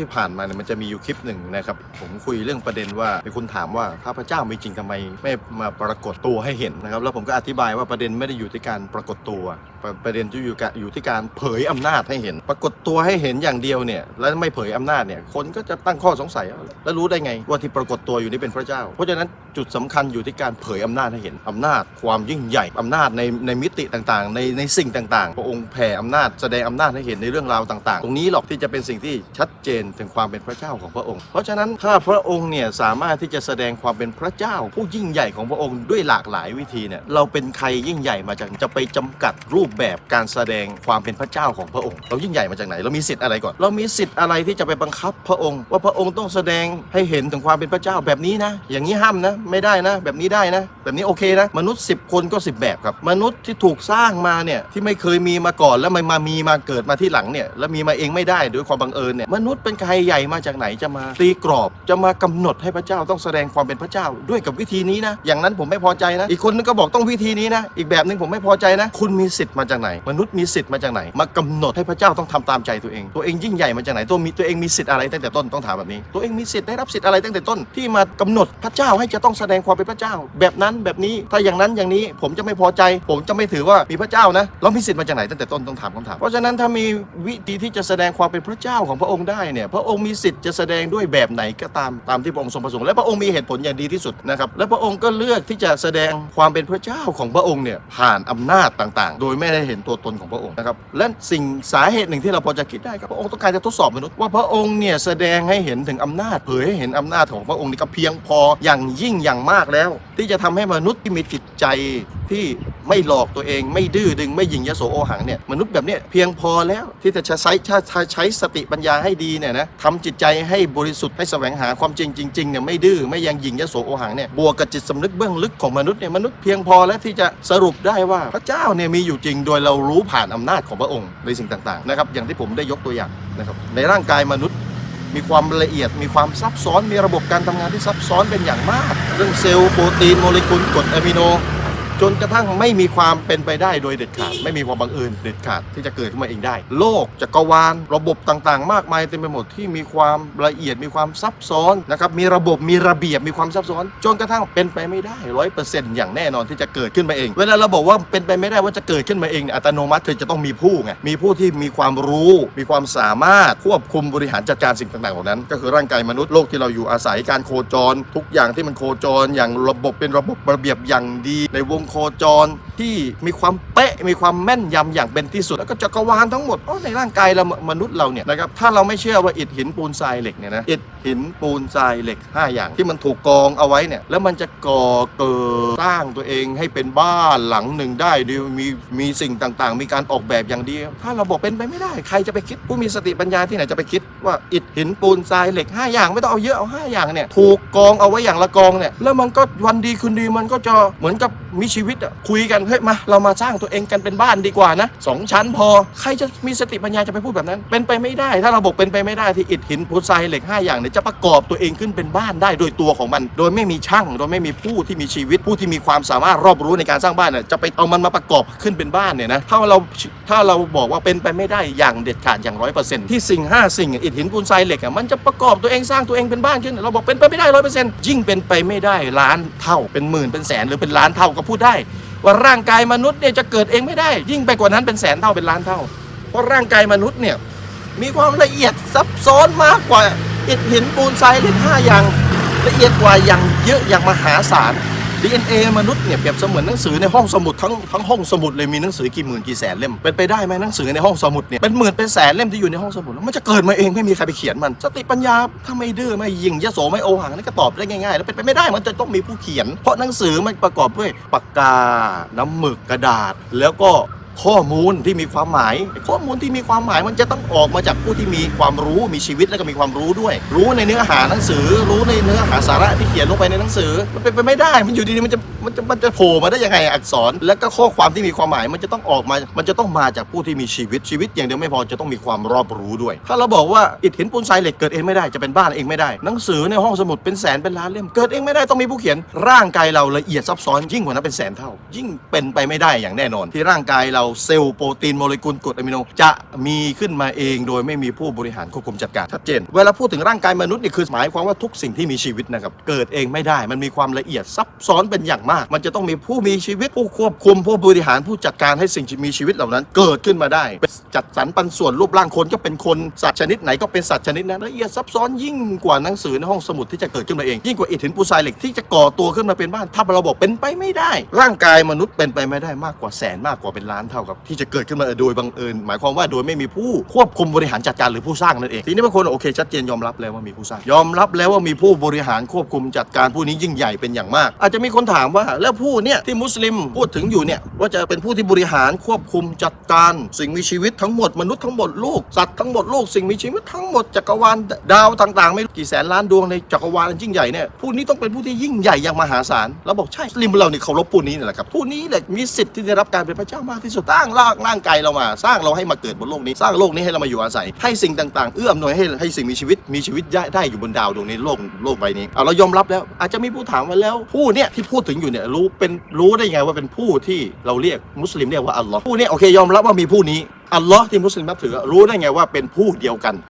ที่ผ่านมาเนี่ยมันจะมีอยู่คลิปหนึ่งนะครับ ผมคุยเรื่องประเด็นว่ามีคนถามว่าถ้าพระเจ้ามีจริงทำไมไม่มาปรากฏตัวให้เห็นนะครับ แล้วผมก็อธิบายว่าประเด็นไม่ได้อยู่ที่การปรากฏตัว ประประเด็นที่อยู่กับอยู่ที่การเผยอำนาจให้เห็น ปรากฏตัวให้เห็นอย่างเดียวเนี่ยแล้วไม่เผยอำนาจเนี่ยคนก็จะตั้งข้อสงสัยแล้วรู้ได้ไงว่าที่ปรากฏตัวอยู่นี่เป็นพระเจ้า เพราะฉะนั้น จุดสำคัญอยู่ที่การเผยอำนาจให้เห็นอำนาจความยิ่งใหญ่อำนาจในในมิติต่างๆ ในในสิ่งต่างๆ พระองค์แผ่อำนาจแสดงอำนาจให้เห็นในเรื่องราวต่างๆ ตรงนี้หรอกที่จะเป็นสิ่งที่ชัดเจนถึงความเป็นพระเจ้าของพระองค์ เพราะฉะนั้นถ้าพระองค์เนี่ยสามารถที่จะแสดงความเป็นพระเจ้า ผู้ยิ่งใหญ่ของพระองค์ด้วยหลากหลายวิธีเนี่ยเราเป็นใครยิ่งใหญ่มาจากจะไปจำกัดรูปแบบการแสดงความเป็นพระเจ้าของพระองค์ เรายิ่งใหญ่มาจากไหนเรามีสิทธิ์อะไรก่อน เรามีสิทธิ์อะไรที่จะไปบังคับพระองค์ ว่าพระองค์ต้องแสดงให้เห็นถึงความเป็นพระเจ้าแบบนี้นะ อย่างนี้ห้ามนะไม่ได้นะ แบบนี้ได้นะ แบบนี้โอเคนะ มนุษย์ 10 คนก็ 10 แบบครับ มนุษย์ที่ถูกสร้างมาเนี่ยที่ไม่เคยมีมาก่อนแล้วมันมามีมาเกิดมาที่หลังเนี่ยแล้วมีมาเองไม่ได้ด้วยความบังเอิญเนี่ยมนุษย์เป็นใครใหญ่มาจากไหนจะมาตีกรอบจะมากำหนดให้พระเจ้าต้องแสดงความเป็นพระเจ้าด้วยกับวิธีนี้นะ อย่างนั้นผมไม่พอใจนะ อีกคนนึงก็บอกต้องวิธีนี้นะ อีกแบบหนึงผมไม่พอใจนะ คุณมีสิทธิ์มาจากไหน มนุษย์มีสิทธิ์มาจากไหน มากำหนดให้พระเจ้าต้องทำตามใจตัวเอง ตัวเองยิ่งใหญ่มาจากไหนตัวมีตัวเองมีสิทธิ์อะไรตั้งแต่ต้นต้องถามแบบนี้ ตัวเองมีสิทธิ์ได้รับสิทธิ์อะไรตั้งแต่ต้นที่มากำหนดพระเจ้าให้จะต้องแสดงความเป็นพระเจ้า แบบนั้นแบบนี้ถ้าอย่างนั้นอย่างนี้ผมจะไม่พอใจ ผมจะไม่ถือว่ามีพระเจ้านะเรามีสิทธิ์มาจากไหนตั้งแต่ต้นต้องถามคำถามเพราะฉะนั้นถ้ามีวิธีที่จะแสดงความเป็นพระเจ้าของพระองค์ได้เนี่ยพระองค์มีสิทธิ์จะแสดงด้วยแบบไหนก็ตามตามที่พระองค์ทรงประสงค์และพระองค์มีเหตุผลอย่างดีที่สุดนะครับและพระองค์ก็เลือกที่จะแสดงความเป็นพระเจ้าของพระองค์เนี่ยผ่านอำนาจต่างๆ โดยไม่ได้เห็นตัวตนของพระองค์นะครับและสิ่งสาเหตุหนึ่งที่เราพอจะคิดได้ครับพระองค์ต้องการจะทดสอบมนุษย์ว่าพระองค์เนี่ยแสดงให้เห็นถึงอำนาจเผยให้เห็นอำนาจของพระองค์นี่ก็เพียงพออย่างยิ่งอย่างมากแล้ว ที่จะทำให้มนุษย์ที่มีจิตใจที่ไม่หลอกตัวเอง ไม่ดื้อดึงไม่ยิงยโสโอหังเนี่ยมนุษย์แบบเนี้ยเพียงพอแล้วที่จะใช้ใช้ใช้สติปัญญาให้ดีเนี่ยนะทำจิตใจให้บริสุทธิ์ให้แสวงหาความจริงจริงๆเนี่ยไม่ดื้อไม่ยังยิงยโสโอหังเนี่ยบวกกับจิตสำนึกเบื้องลึกของมนุษย์เนี่ยมนุษย์เพียงพอแล้วที่จะสรุปได้ว่าพระเจ้าเนี่ยมีอยู่จริงโดยเรารู้ผ่านอำนาจของพระองค์ในสิ่งต่างๆนะครับอย่างที่ผมได้ยกตัวอย่างนะครับในร่างกายมนุษย์ มีความละเอียด มีความซับซ้อน มีระบบการทำงานที่ซับซ้อนเป็นอย่างมาก เรื่องเซลล์โปรตีนโมเลกุลกรดอะมิโน จนกระทั่งไม่มีความเป็นไปได้โดยเด็ดขาด ไม่มีความบังเอิญเด็ดขาดที่จะเกิดขึ้นมาเองได้ โลกจักรวาลระบบต่างๆ มากมายเต็มไปหมดที่มีความละเอียดมีความซับซ้อนนะครับมีระบบมีระเบียบมีความซับซ้อน จนกระทั่งเป็นไปไม่ได้ร้อยเปอร์เซ็นต์อย่างแน่นอนที่จะเกิดขึ้นมาเอง เวลาเราบอกว่าเป็นไปไม่ได้ว่าจะเกิดขึ้นมาเองอัตโนมัติคือจะต้องมีผู้ไงมีผู้ที่มีความรู้ มีความสามารถควบคุมบริหารจัดการสิ่งต่างๆเหล่านั้น ก็คือร่างกายมนุษย์โลกที่เราอยู่อาศัยการโคจร ทุกอย่างที่มันโคจร อย่างระบบเป็นระบบระเบียบอย่างดีในวงโคจรที่มีความเป๊ะมีความแม่นยำอย่างเป็นที่สุด แล้วก็จักรวาลทั้งหมดในร่างกายเรามนุษย์เราเนี่ยนะครับถ้าเราไม่เชื่อว่าอิฐหินปูนทรายเหล็กเนี่ยนะอิฐหินปูนทรายเหล็ก 5 อย่าง ที่มันถูกกองเอาไว้เนี่ย แล้วมันจะก่อเกิดสร้างตัวเองให้เป็นบ้านหลังหนึ่งได้โดยมีมีสิ่งต่างๆ มีการออกแบบอย่างดีถ้าเราบอกเป็นไปไม่ได้ ใครจะไปคิดผู้มีสติปัญญาที่ไหนจะไปคิดว่าอิฐหินปูนทรายเหล็ก 5 อย่างไม่ต้องเอาเยอะเอา 5 อย่างเนี่ยถูกกองเอาไว้อย่างละกองเนี่ยแล้วมันก็วันดีคืนดีมันก็จะเหมือนกับมีชีวิตอะคุยกันเฮ้ยมาเรามาสร้างตัวเองกันเป็นบ้านดีกว่านะสองชั้นพอใครจะมีสติปัญญาจะไปพูดแบบนั้น เป็นไปไม่ได้ ถ้าเราบอกเป็นไปไม่ได้ที่อิฐหินปูนทรายเหล็ก 5 อย่างเนี่ยจะประกอบตัวเองขึ้นเป็นบ้านได้โดยตัวของมัน โดยไม่มีช่างโดยไม่มีผู้ที่มีชีวิตผู้ที่มีความสามารถรอบรู้ในการสร้างบ้านเนี่ยจะไปเอามันมาประกอบขึ้นเป็นบ้านเนี่ยนะถ้าเราถ้าเราบอกว่าเป็นไปไม่ได้อย่างเด็ดขาดอย่างร้อยเปอร์เซ็นต์ที่สิ่งห้าสิ่งอิฐหินปูนทรายเหล็กอะมันจะประกอบตัวเองสร้างตัวเองเป็นบ้านขึ้น เราบอกเป็นไปไม่ได้ร้อยเปอร์เซ็นต์ยิ่งเป็นไปไม่ได้ล้านเท่าเป็นหมื่นเป็นแสนหรือเป็นล้านเท่าก็พูดได้ ว่าร่างกายมนุษย์เนี่ยจะเกิดเองไม่ได้ ยิ่งไปกว่านั้นเป็นแสนเท่าเป็นล้านเท่า เพราะร่างกายมนุษย์เนี่ยมีความละเอียดซับซ้อนมากกว่า อิฐหินปูนทรายเหล็กห้าอย่างละเอียดกว่าอย่างเยอะอย่างมหาศาล DNA มนุษย์เนี่ยเปรียบเสมือนหนังสือในห้องสมุดทั้งทั้งห้องสมุดเลยมีหนังสือกี่หมื่นกี่แสนเล่มเป็นไปได้ไหมหนังสือในห้องสมุดเนี่ยเป็นหมื่นเป็นแสนเล่มที่อยู่ในห้องสมุดแล้วมันจะเกิดมาเองไม่มีใครไปเขียนมัน สติปัญญาถ้าไม่ดื้อไม่ยิงยโสไม่โอหังนั่ก็ตอบได้ง่ายๆแล้วเป็นไปไม่ได้มันจะต้องมีผู้เขียน เพราะหนังสือมันประกอบด้วยปากกา น้ำหมึกกระดาษ แล้วก็ ข้อมูลที่มีความหมาย ข้อมูลที่มีความหมายมันจะต้องออกมาจากผู้ที่มีความรู้มีชีวิตและก็มีความรู้ด้วย รู้ในเนื้อหาหนังสือ รู้ในเนื้อหาสาระที่เขียนลงไปในหนังสือมันเป็นไปไม่ได้ มันอยู่ดีๆมันจะมันจะมันจะโผล่มาได้ยังไงอักษร แล้วก็ข้อความที่มีความหมายมันจะต้องออกมา มันจะต้องมาจากผู้ที่มีชีวิตชีวิตอย่างเดียวไม่พอจะต้องมีความรอบรู้ด้วย ถ้าเราบอกว่าอิฐหินปูนทรายเหล็กเกิดเองไม่ได้จะเป็นบ้านเองไม่ได้ หนังสือในห้องสมุดเป็นแสนเป็นล้านเล่มเกิดเองไม่ได้ต้องมีผู้เขียน ร่างกายเราละเอียดซับซ้อนยิ่งกว่านั้นเป็นแสนเท่า ยิ่งเป็นไปไม่ได้อย่างแน่นอน ที่ร่างกายเราเซลล์โปรตีนโมเลกุลกรดอะมิโนจะมีขึ้นมาเอง โดยไม่มีผู้บริหารควบคุมจัดการชัดเจน เวลาพูดถึงร่างกายมนุษย์นี่คือหมายความว่าทุกสิ่งที่มีชีวิตนะครับเกิดเองไม่ได้ มันมีความละเอียดซับซ้อนเป็นอย่างมากมันจะต้องมีผู้มีชีวิตผู้ควบคุมผู้บริหารผู้จัดการให้สิ่งที่มีชีวิตเหล่านั้น เกิดขึ้นมาได้ จัดสรรปันส่วนรูปร่างคนก็เป็นคนสัตว์ชนิดไหนก็เป็นสัตว์ชนิดนั้นละเอียดซับซ้อนยิ่งกว่าหนังสือในห้องสมุดที่จะเกิดขึ้นมาเองยิ่งกว่าอิฐหินปูทรายเหล็กที่จะก่อตัวขึ้นมาเป็นบ้านถ้าเราบอกเป็นไปไม่ได้ ร่างกายมนุษย์เป็นไปไม่ได้มากกว่าแสนมากกว่าเป็นล้านเท่ากับ ที่จะเกิดขึ้นมาโดยบังเอิญหมายความว่าโดยไม่มีผู้ควบคุมบริหารจัดการหรือผู้สร้างนั่นเองทีนี้บางคนโอเคชัดเจนยอมรับแล้วว่ามีผู้สร้างยอมรับแล้วว่ามีผู้บริหารควบคุมจัดการผู้นี้ยิ่งใหญ่เป็นอย่างมาก อาจจะมีคนถามว่าแล้วผู้เนี่ยที่มุสลิมพูดถึงอยู่เนี่ยว่าจะเป็นผู้ที่บริหารควบคุมจัดการสิ่งมีชีวิตทั้งหมดมนุษย์ทั้งหมดลูกสัตว์ทั้งหมดลูกสิ่งมีชีวิตทั้งหมดจักรวาลดาวต่างๆ ไม่กี่แสนล้านดวงในจักรวาลอันยิ่งใหญ่เนี่ยผู้นี้ต้องเป็นผู้ที่ยิ่งใหญ่อย่างมหาศาลเราบอกใช่สลิมเรานี่เคารพผู้นี้นี่แหละครับผู้นี้แหละมีสิทธิ์ที่ได้รับการเป็นพระเจ้ามากที่สุดสร้างร่างร่างกายเรามา สร้างเราให้มาเกิดบนโลกนี้ สร้างโลกนี้ให้เรามาอยู่อาศัย ให้สิ่งต่างๆ เอื้ออำนวยให้ให้สิ่งมีชีวิตมีชีวิตได้ได้อยู่บนดาวดวงนี้โลกโลกใบนี้เอาเรายอมรับแล้วอาจจะมีผู้ถามมาแล้วผู้เนี่ยที่พูดถึงอยู่เนี่ยรู้เป็นรู้ได้ไงว่าเป็นผู้ที่เราเรียกมุสลิมเรียกว่าอัลลอฮ์ผู้นี้โอเคยอมรับว่ามีผู้นี้อัลลอฮ์ที่มุสลิมนับถือรู้ได้ไงว่าเป็นผู้เดียวกัน